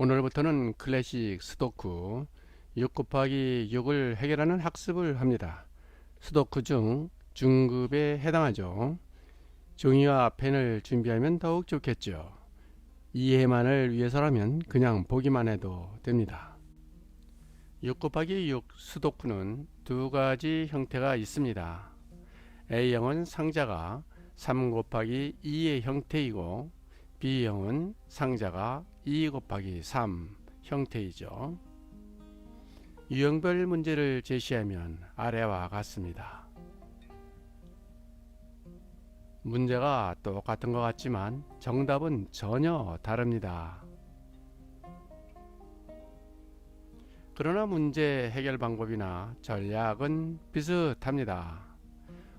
오늘부터는 클래식 스도쿠 6 곱하기 6을 해결하는 학습을 합니다. 스도쿠 중 중급에 해당하죠. 종이와 펜을 준비하면 더욱 좋겠죠. 이해만을 위해서라면 그냥 보기만 해도 됩니다. 6 곱하기 6 수도쿠는 두 가지 형태가 있습니다. A형은 상자가 3 곱하기 2의 형태이고 B형은 상자가 2 곱하기 3 형태이죠. 유형별 문제를 제시하면 아래와 같습니다. 문제가 똑같은 것 같지만 정답은 전혀 다릅니다. 그러나 문제 해결 방법이나 전략은 비슷합니다.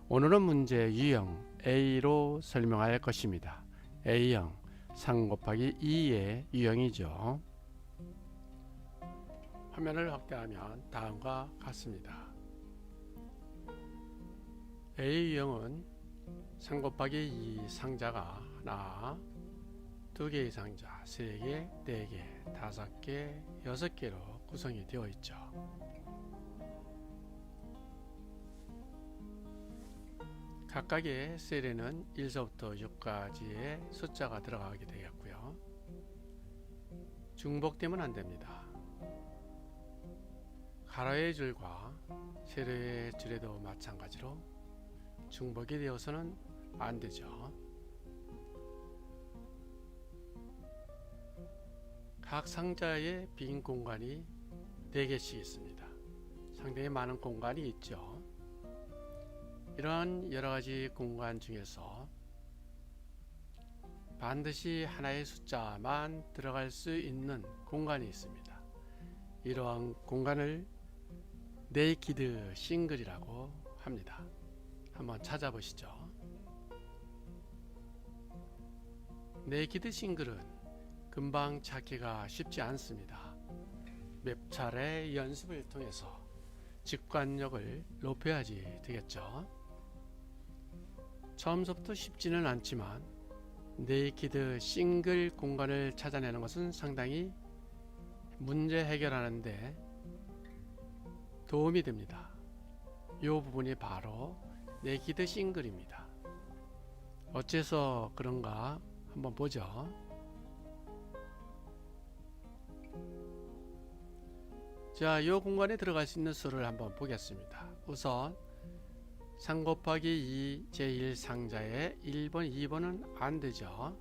오늘은 문제 유형 A로 설명할 것입니다. A형 3 곱하기 2의 유형이죠. 화면을 확대하면 다음과 같습니다. A 유형은 3 곱하기 2 상자가 하나, 두 개의 상자, 세 개, 네 개, 다섯 개, 여섯 개로 구성이 되어 있죠. 각각의 셀에는 1서부터 6까지의 숫자가 들어가게 되겠고요. 중복되면 안 됩니다. 가로의 줄과 세로의 줄에도 마찬가지로 중복이 되어서는 안 되죠. 각 상자에 빈 공간이 4개씩 있습니다. 상당히 많은 공간이 있죠. 이러한 여러 가지 공간 중에서 반드시 하나의 숫자만 들어갈 수 있는 공간이 있습니다. 이러한 공간을 네이키드 싱글이라고 합니다. 한번 찾아보시죠. 네이키드 싱글은 금방 찾기가 쉽지 않습니다. 몇 차례 연습을 통해서 직관력을 높여야지 되겠죠. 처음부터 쉽지는 않지만 네이키드 싱글 공간을 찾아내는 것은 상당히 문제 해결하는데 도움이 됩니다. 이 부분이 바로 네이키드 싱글입니다. 어째서 그런가 한번 보죠. 자, 이 공간에 들어갈 수 있는 수를 한번 보겠습니다. 우선 3 곱하기 2 제1 상자에 1번, 2번은 안 되죠.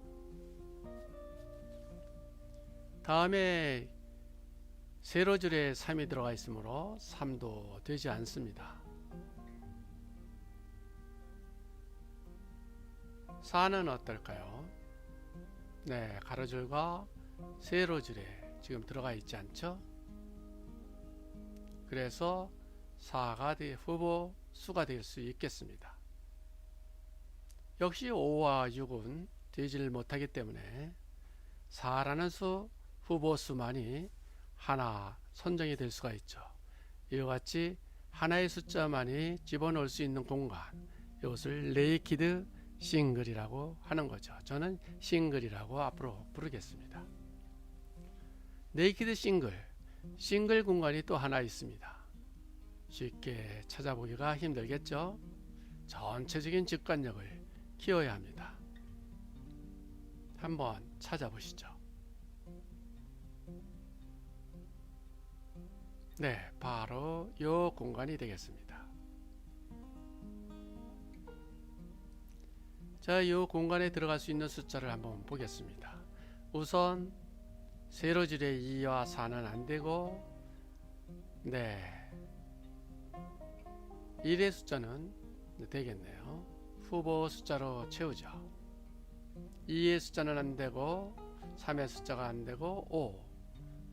다음에 세로줄에 3이 들어가 있으므로 3도 되지 않습니다. 4는 어떨까요? 네, 가로줄과 세로줄에 지금 들어가 있지 않죠? 그래서 4가 되, 후보 수가 될 수 있겠습니다. 역시 5와 6은 되질 못하기 때문에 4라는 수 후보 수만이 하나 선정이 될 수가 있죠. 이와 같이 하나의 숫자만이 집어넣을 수 있는 공간 이것을 레이키드 싱글이라고 하는 거죠. 저는 싱글이라고 앞으로 부르겠습니다. 네이키드 싱글, 싱글 공간이 또 하나 있습니다. 쉽게 찾아보기가 힘들겠죠? 전체적인 직관력을 키워야 합니다. 한번 찾아보시죠. 네, 바로 이 공간이 되겠습니다. 자, 이 공간에 들어갈 수 있는 숫자를 한번 보겠습니다. 우선 세로줄에 2와 4는 안 되고 네. 1의 숫자는 되겠네요. 후보 숫자로 채우죠. 2의 숫자는 안 되고 3의 숫자가 안 되고 5,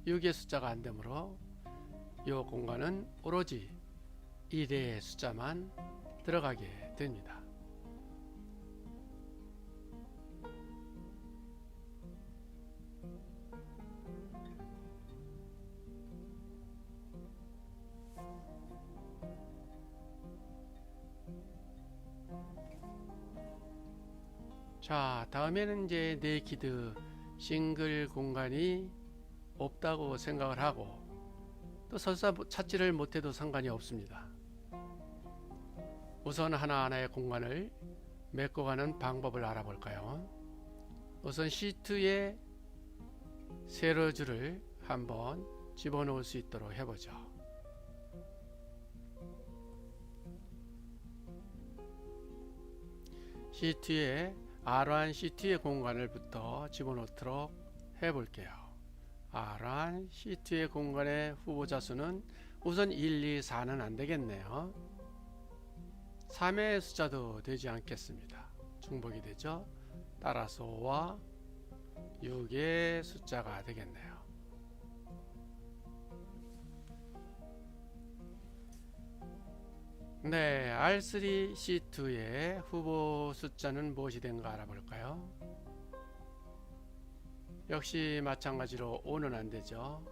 6의 숫자가 안 되므로 이 공간은 오로지 1의 숫자만 들어가게 됩니다. 다음에는 이제 네이키드 싱글 공간이 없다고 생각을 하고 또 설사 찾지를 못해도 상관이 없습니다. 우선 하나하나의 공간을 메꿔가는 방법을 알아볼까요? 우선 시트에 세로줄을 한번 집어넣을 수 있도록 해보죠. 시트에 R1 시트의 공간을부터 집어넣도록 해볼게요. R1 시트의 공간의 후보자 수는 우선 1, 2, 4는 안 되겠네요. 3의 숫자도 되지 않겠습니다. 중복이 되죠. 따라서 5와 6의 숫자가 되겠네요. 네, R3 C2의 후보 숫자는 무엇이 된가 알아볼까요? 역시 마찬가지로 5는 안 되죠.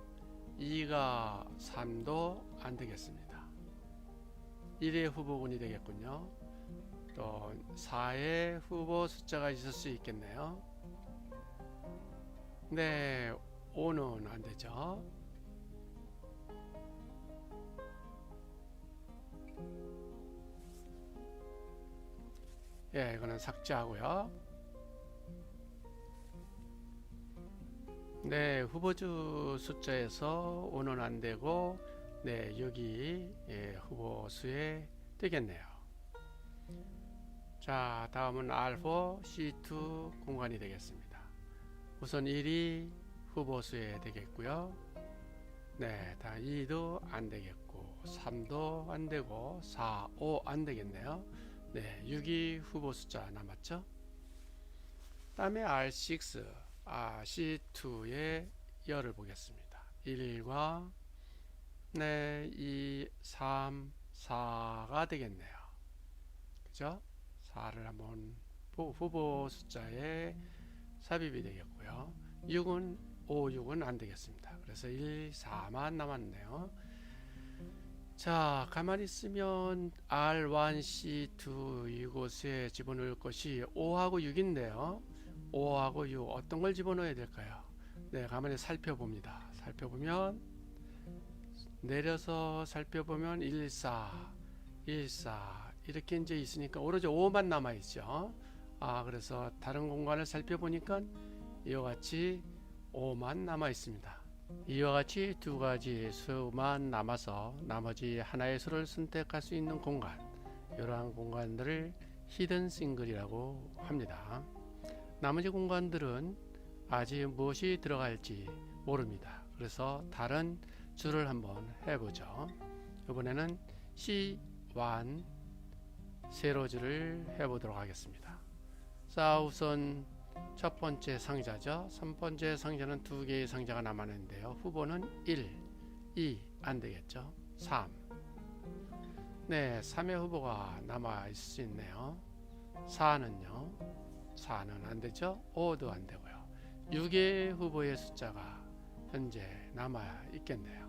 2가 3도 안 되겠습니다. 1의 후보군이 되겠군요. 또 4의 후보 숫자가 있을 수 있겠네요. 네, 5는 안 되죠. 예, 이거는 삭제하고요. 네, 후보주 숫자에서 5는 안 되고, 네, 여기 예, 후보 수에 되겠네요. 자, 다음은 R4 C2 공간이 되겠습니다. 우선 1이 후보 수에 되겠고요. 네, 다 2도 안 되겠고, 3도 안 되고, 4, 5 안 되겠네요. 네, 6이 후보 숫자 남았죠. 다음에 R6, R2의 열을 보겠습니다. 1과 네, 2, 3, 4가 되겠네요. 그죠? 4를 한번 후보 숫자에 삽입이 되겠고요. 6은 5, 6은 안 되겠습니다. 그래서 1, 4만 남았네요. 자, 가만히 있으면 R1, C2 이곳에 집어넣을 것이 5하고 6인데요. 5하고 6 어떤 걸 집어넣어야 될까요? 네, 가만히 살펴봅니다. 살펴보면 내려서 살펴보면 1, 4, 1, 4 이렇게 이제 있으니까 오로지 5만 남아 있죠. 아, 그래서 다른 공간을 살펴보니까 이와 같이 5만 남아 있습니다. 이와 같이 두 가지 수만 남아서 나머지 하나의 수를 선택할 수 있는 공간 이러한 공간들을 히든 싱글이라고 합니다. 나머지 공간들은 아직 무엇이 들어갈지 모릅니다. 그래서 다른 줄을 한번 해보죠. 이번에는 C1 세로줄을 해보도록 하겠습니다. 자 우선 첫 번째 상자죠. 3번째 상자는 두 개의 상자가 남았는데요. 후보는 1, 2 안 되겠죠. 3. 네, 3의 후보가 남아 있을 수 있네요. 4는요. 4는 안 되죠. 5도 안 되고요. 6의 후보의 숫자가 현재 남아 있겠네요.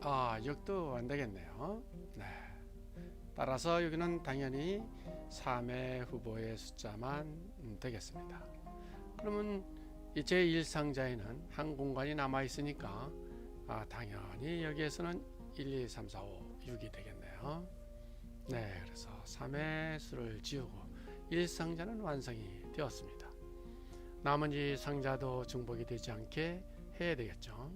아, 6도 안 되겠네요. 네. 따라서 여기는 당연히 3의 후보의 숫자만 되겠습니다. 그러면 제 1상자에는 한 공간이 남아 있으니까 아, 당연히 여기에서는 1, 2, 3, 4, 5, 6이 되겠네요. 네, 그래서 3의 수를 지우고 1상자는 완성이 되었습니다. 나머지 상자도 중복이 되지 않게 해야 되겠죠.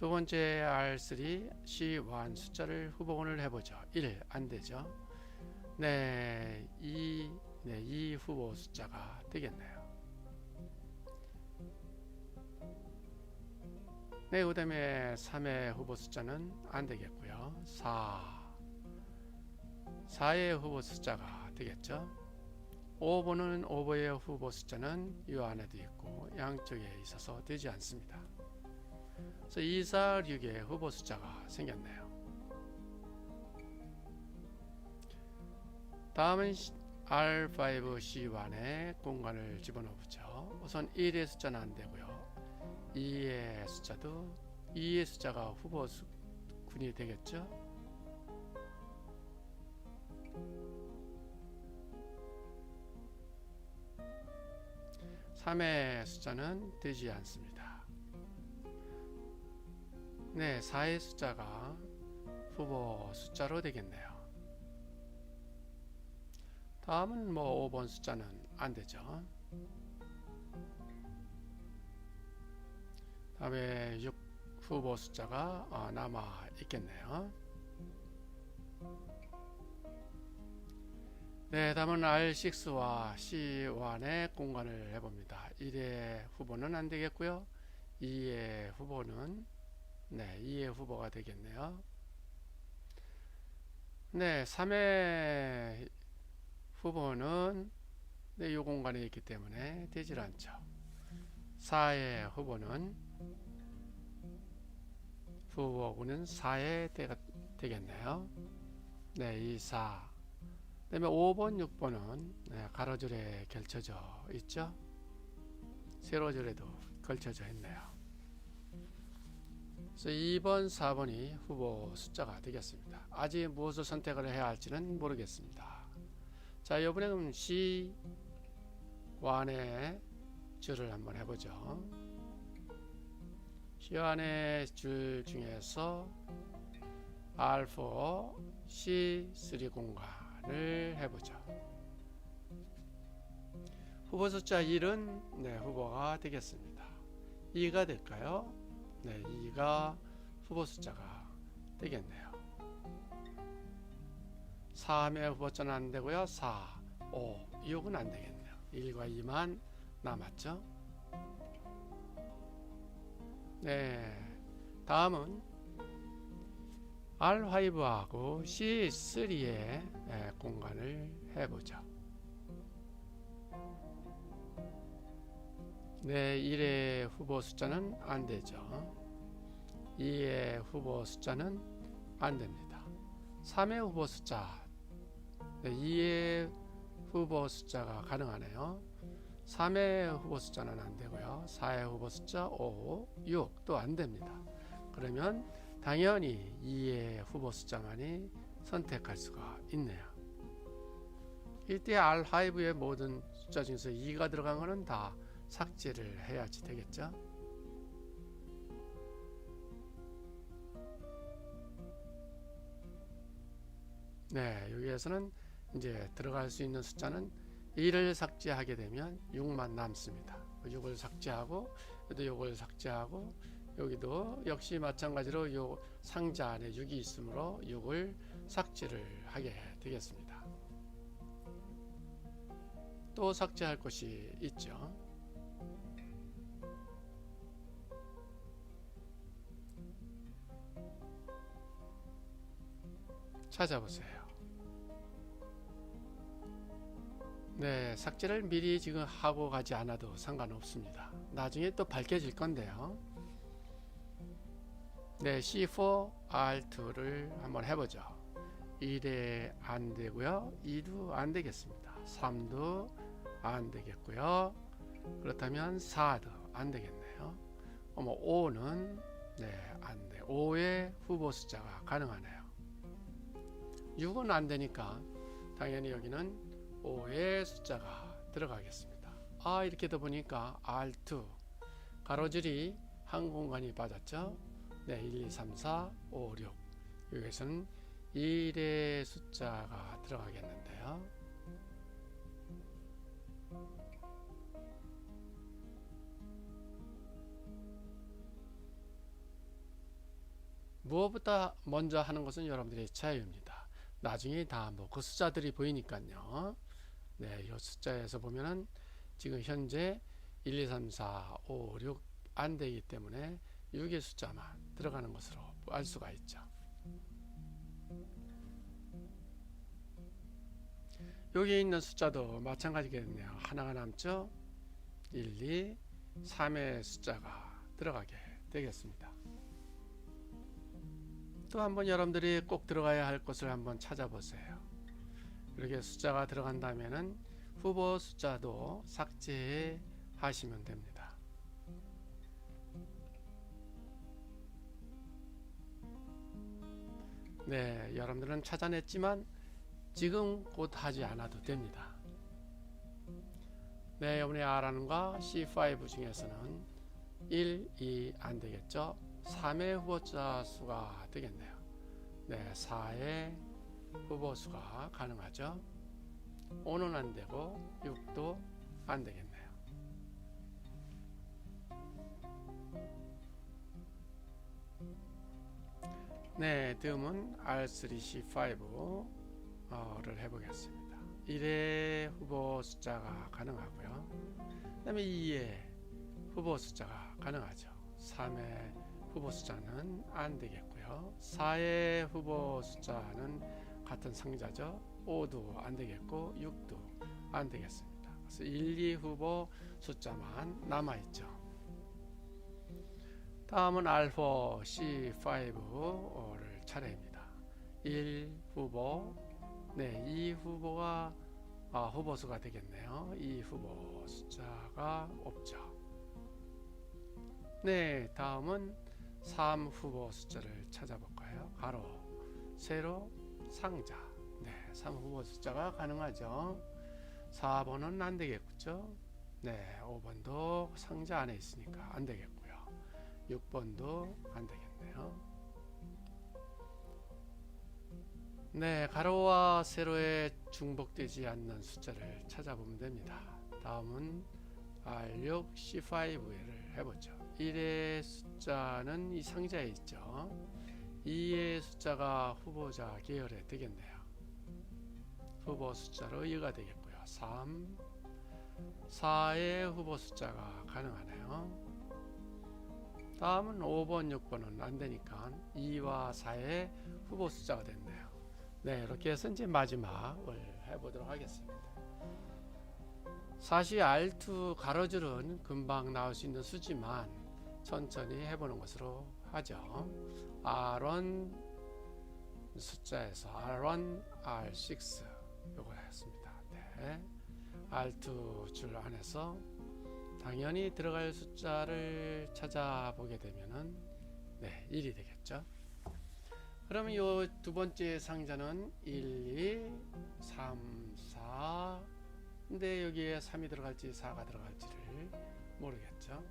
두 번째 R3 C1 숫자를 후보군을 해보죠. 1 안되죠. 네, 2, 네, 2 후보 숫자가 되겠네요. 네, 그 다음에 3의 후보 숫자는 안되겠고요. 4 4의 후보 숫자가 되겠죠. 5번은 5번의 후보 숫자는 이 안에도 있고 양쪽에 있어서 되지 않습니다. 그래서 2, 4, 6의 후보 숫자가 생겼네요. 다음은 R5C1에 공간을 집어넣어 보죠. 우선 1의 숫자는 안 되고요. 2의 숫자도 2의 숫자가 후보 군이 되겠죠. 3의 숫자는 되지 않습니다. 네, 4의 숫자가 후보 숫자로 되겠네요. 다음은 뭐 5번 숫자는 안 되죠. 다음에 6 후보 숫자가 어, 남아 있겠네요. 네, 다음은 R6와 C1의 공간을 해봅니다. 1의 후보는 안 되겠고요. 2의 후보는 네, 2의 후보가 되겠네요. 네, 3의 후보는 네, 이 공간에 있기 때문에 되질 않죠. 4의 후보는 후보군은 4에 되, 되겠네요. 네, 2, 4. 그다음에 5번, 6번은 네, 가로줄에 걸쳐져 있죠. 세로줄에도 걸쳐져 있네요. 그래서 2번, 4번이 후보 숫자가 되겠습니다. 아직 무엇을 선택을 해야 할지는 모르겠습니다. 자, 이번에는 C 완의 줄을 한번 해보죠. C 완의 줄 중에서 R4, C3 공간을 해보죠. 후보 숫자 1은 네, 후보가 되겠습니다. 2가 될까요? 네, 2가 후보 숫자가 되겠네요. 3의 후보 숫자는 안 되고요. 4, 5, 6은 안 되겠네요. 1과 2만 남았죠. 네. 다음은 R5하고 C3의 공간을 해보죠. 네, 1의 후보 숫자는 안 되죠. 2의 후보 숫자는 안 됩니다. 3의 후보 숫자, 네, 2의 후보 숫자가 가능하네요. 3의 후보 숫자는 안 되고요. 4의 후보 숫자 5, 6도 안 됩니다. 그러면 당연히 2의 후보 숫자만이 선택할 수가 있네요. 이때 R5의 모든 숫자 중에서 2가 들어간 거는 다 삭제를 해야지 되겠죠. 네, 여기에서는 이제 들어갈 수 있는 숫자는 1을 삭제하게 되면 6만 남습니다. 6을 삭제하고 여기도 6을 삭제하고 여기도 역시 마찬가지로 요 상자 안에 6이 있으므로 6을 삭제를 하게 되겠습니다. 또 삭제할 것이 있죠. 찾아보세요. 네, 삭제를 미리 지금 하고 가지 않아도 상관없습니다. 나중에 또 밝혀질 건데요. 네, C4, R2를 한번 해보죠. 1에 안 되고요. 2도 안 되겠습니다. 3도 안 되겠고요. 그렇다면 4도 안 되겠네요. 어머 5는 네, 안 돼. 5의 후보 숫자가 가능하네요. 6은 안 되니까 당연히 여기는 5의 숫자가 들어가겠습니다. 아 이렇게 더 보니까 R2 가로줄이 한 공간이 빠졌죠. 네, 1, 2, 3, 4, 5, 6 여기서는 1의 숫자가 들어가겠는데요. 무엇보다 먼저 하는 것은 여러분들의 자유입니다. 나중에 다 뭐 그 숫자들이 보이니까요. 네, 이 숫자에서 보면은 지금 현재 1, 2, 3, 4, 5, 6 안 되기 때문에 6의 숫자만 들어가는 것으로 알 수가 있죠. 여기 있는 숫자도 마찬가지겠네요. 하나가 남죠. 1, 2, 3의 숫자가 들어가게 되겠습니다. 또 한번 여러분들이 꼭 들어가야 할 것을 한번 찾아보세요. 이렇게 숫자가 들어간다면은 후보 숫자도 삭제 하시면 됩니다. 네, 여러분들은 찾아냈지만 지금 곧 하지 않아도 됩니다. 네, 이번에 R하는 과 C5 중에서는 1, 2 안 되겠죠? 3의 후보자 수가 되겠네요. 네, 4의 후보 수가 가능하죠. 5는 안 되고 6도 안 되겠네요. 네, 다음은 R3C5를 해보겠습니다. 1의 후보 숫자가 가능하고요. 그 다음에 2의 후보 숫자가 가능하죠. 3의 후보 숫자는 안 되겠고요. 4의 후보 숫자는 같은 상자죠. 5도 안 되겠고 6도 안 되겠습니다. 그래서 1, 2 후보 숫자만 남아 있죠. 다음은 알파 C5를 차례입니다. 1 후보, 네, 2 후보가 아, 후보 수가 되겠네요. 2 후보 숫자가 없죠. 네, 다음은 3 후보 숫자를 찾아볼까요? 가로, 세로, 상자. 네, 3 후보 숫자가 가능하죠. 4번은 안 되겠죠. 네, 5번도 상자 안에 있으니까 안 되겠고요. 6번도 안 되겠네요. 네, 가로와 세로에 중복되지 않는 숫자를 찾아보면 됩니다. 다음은 R6, C5를 해보죠. 1의 숫자는 이 상자에 있죠. 2의 숫자가 후보자 계열에 되겠네요. 후보 숫자로 2가 되겠고요. 3, 4의 후보 숫자가 가능하네요. 다음은 5번, 6번은 안 되니까 2와 4의 후보 숫자가 됐네요. 네, 이렇게 해서 이제 마지막을 해보도록 하겠습니다. 사실 R2 가로줄은 금방 나올 수 있는 수지만 천천히 해보는 것으로 하죠. R1 숫자에서 R1, R6 요거 했습니다. 네. R2 줄 안에서 당연히 들어갈 숫자를 찾아보게 되면은 네, 1이 되겠죠. 그러면 요 두 번째 상자는 1, 2, 3, 4. 근데 여기에 3이 들어갈지 4가 들어갈지를 모르겠죠.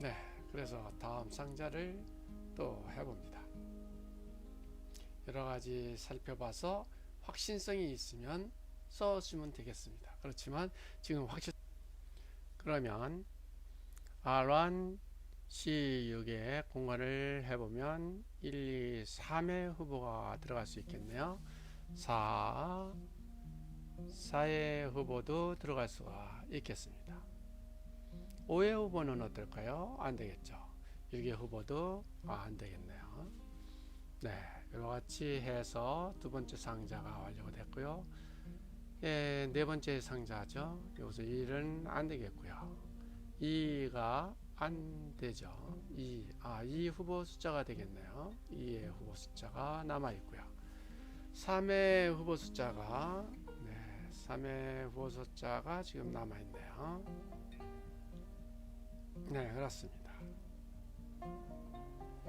네, 그래서 다음 상자를 또 해봅니다. 여러 가지 살펴봐서 확신성이 있으면 써주면 되겠습니다. 그렇지만 지금 확실 그러면 R1 C6에 공간을 해보면 1, 2, 3의 후보가 들어갈 수 있겠네요. 4, 4의 후보도 들어갈 수가 있겠습니다. 5의 후보는 어떨까요? 안 되겠죠. 6의 후보도 아, 안 되겠네요. 네, 이와 같이 해서 두 번째 상자가 완료가 됐고요. 예, 네 번째 상자죠. 여기서 1은 안 되겠고요. 2가 안 되죠. 2, 아, 2 후보 숫자가 되겠네요. 2의 후보 숫자가 남아 있고요. 3의 후보 숫자가 네, 3의 후보 숫자가 지금 남아 있네요. 네, 그렇습니다.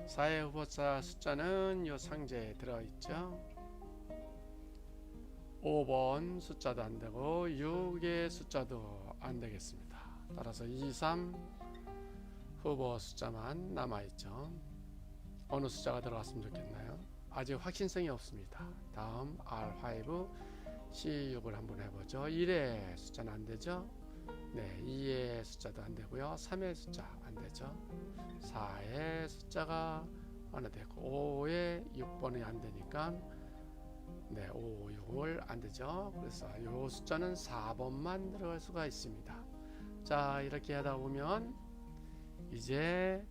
4의 후보자 숫자는 이 상자에 들어 있죠. 5번 숫자도 안 되고 6의 숫자도 안 되겠습니다. 따라서 2, 3 후보 숫자만 남아 있죠. 어느 숫자가 들어갔으면 좋겠나요? 아직 확신성이 없습니다. 다음 R5 C6을 한번 해보죠. 1의 숫자는 안 되죠. 네, 2의 숫자도 안 되고요. 3의 숫자 안 되죠. 4의 숫자가 하나 되고 5의 6번이 안 되니까 네, 5, 6을 안 되죠. 그래서 이 숫자는 4번만 들어갈 수가 있습니다. 자, 이렇게 하다 보면 이제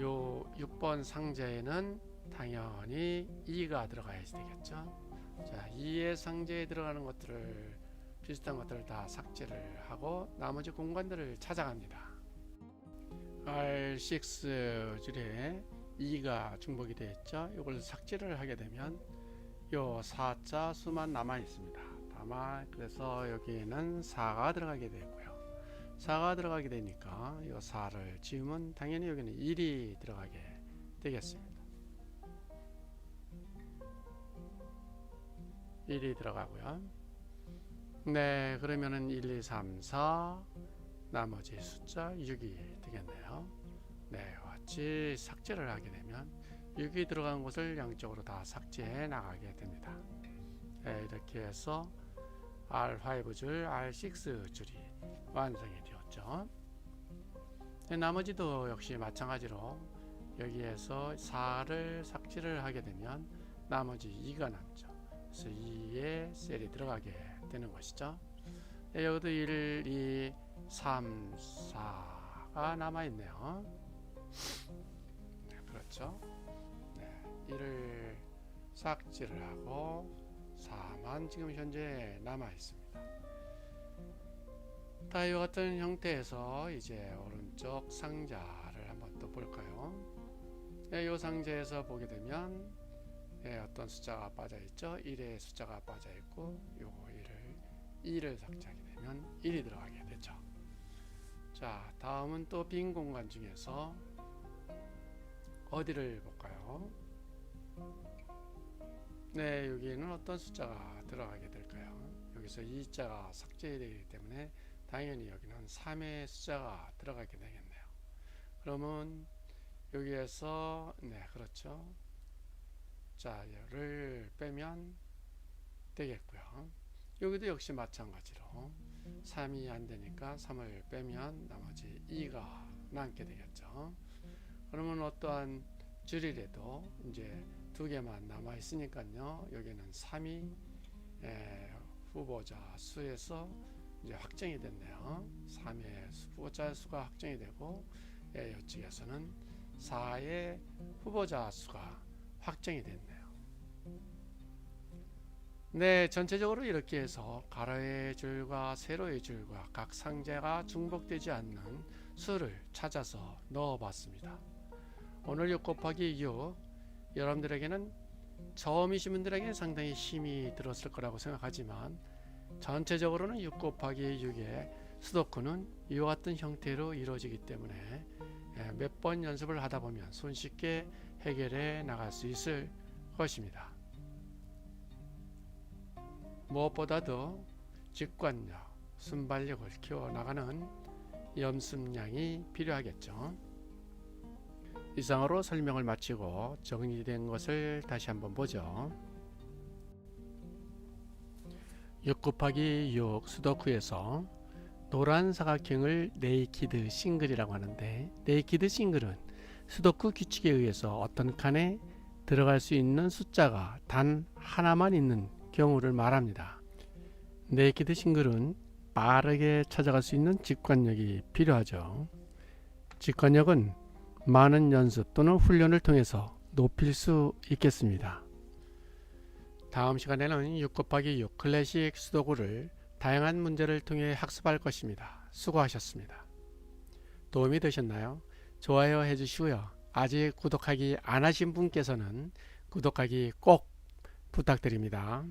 요 6번 상자에는 당연히 2가 들어가야지 되겠죠. 자, 2의 상자에 들어가는 것들을 비슷한 것들을 다 삭제를 하고 나머지 공간들을 찾아갑니다. R6 줄에 2가 중복이 되어 있죠. 이걸 삭제를 하게 되면 요 4자 수만 남아 있습니다. 다만 그래서 여기에는 4가 들어가게 되고요. 4가 들어가게 되니까 요 4를 지우면 당연히 여기는 1이 들어가게 되겠습니다. 1이 들어가고요. 네, 그러면은 1, 2, 3, 4 나머지 숫자 6이 되겠네요. 네, 같이 삭제를 하게 되면 6이 들어간 곳을 양쪽으로 다 삭제해 나가게 됩니다. 네, 이렇게 해서 R5 줄, R6 줄이 완성이 되었죠. 네, 나머지도 역시 마찬가지로 여기에서 4를 삭제를 하게 되면 나머지 2가 남죠. 그래서 2에 셀이 들어가게 되는 것이죠. 네, 여기도 1, 2, 3, 4가 남아 있네요. 네, 그렇죠. 네, 1을 삭제를 하고 4만 지금 현재 남아 있습니다. 다 이와 같은 형태에서 이제 오른쪽 상자를 한번 또 볼까요? 네, 이 상자에서 보게 되면 네, 어떤 숫자가 빠져 있죠? 1의 숫자가 빠져 있고 요 1을 2를 삭제하게 되면 1이 들어가게 되죠. 자, 다음은 또 빈 공간 중에서 어디를 볼까요? 네, 여기에는 어떤 숫자가 들어가게 될까요? 여기서 2자가 삭제되기 때문에 당연히 여기는 3의 숫자가 들어가게 되겠네요. 그러면 여기에서 네, 그렇죠. 자, 얘를 빼면 되겠고요. 여기도 역시 마찬가지로 3이 안 되니까 3을 빼면 나머지 2가 남게 되겠죠. 그러면 어떠한 줄이라도 이제 두 개만 남아 있으니까요. 여기는 3이 에, 후보자 수에서 이제 확정이 됐네요. 3의 후보자 수가 확정이 되고 예, 이쪽에서는 4의 후보자 수가 확정이 됐네요. 네, 전체적으로 이렇게 해서 가로의 줄과 세로의 줄과 각 상자가 중복되지 않는 수를 찾아서 넣어봤습니다. 오늘 6 곱하기 6 여러분들에게는 처음이신 분들에게는 상당히 힘이 들었을 거라고 생각하지만 전체적으로는 6 곱하기 6의 수도쿠는 이와 같은 형태로 이루어지기 때문에 예, 몇번 연습을 하다 보면 손쉽게 해결해 나갈 수 있을 것입니다. 무엇보다도 직관력, 순발력을 키워나가는 연습량이 필요하겠죠. 이상으로 설명을 마치고 정리된 것을 다시 한번 보죠. 6 곱하기 6 수도쿠에서 노란 사각형을 네이키드 싱글이라고 하는데 네이키드 싱글은 수도쿠 규칙에 의해서 어떤 칸에 들어갈 수 있는 숫자가 단 하나만 있는 경우를 말합니다. 네이키드 싱글은 빠르게 찾아갈 수 있는 직관력이 필요하죠. 직관력은 많은 연습 또는 훈련을 통해서 높일 수 있겠습니다. 다음 시간에는 6 곱하기 6 클래식 수도구를 다양한 문제를 통해 학습할 것입니다. 수고하셨습니다. 도움이 되셨나요? 좋아요 해주시고요. 아직 구독하기 안 하신 분께서는 구독하기 꼭 부탁드립니다.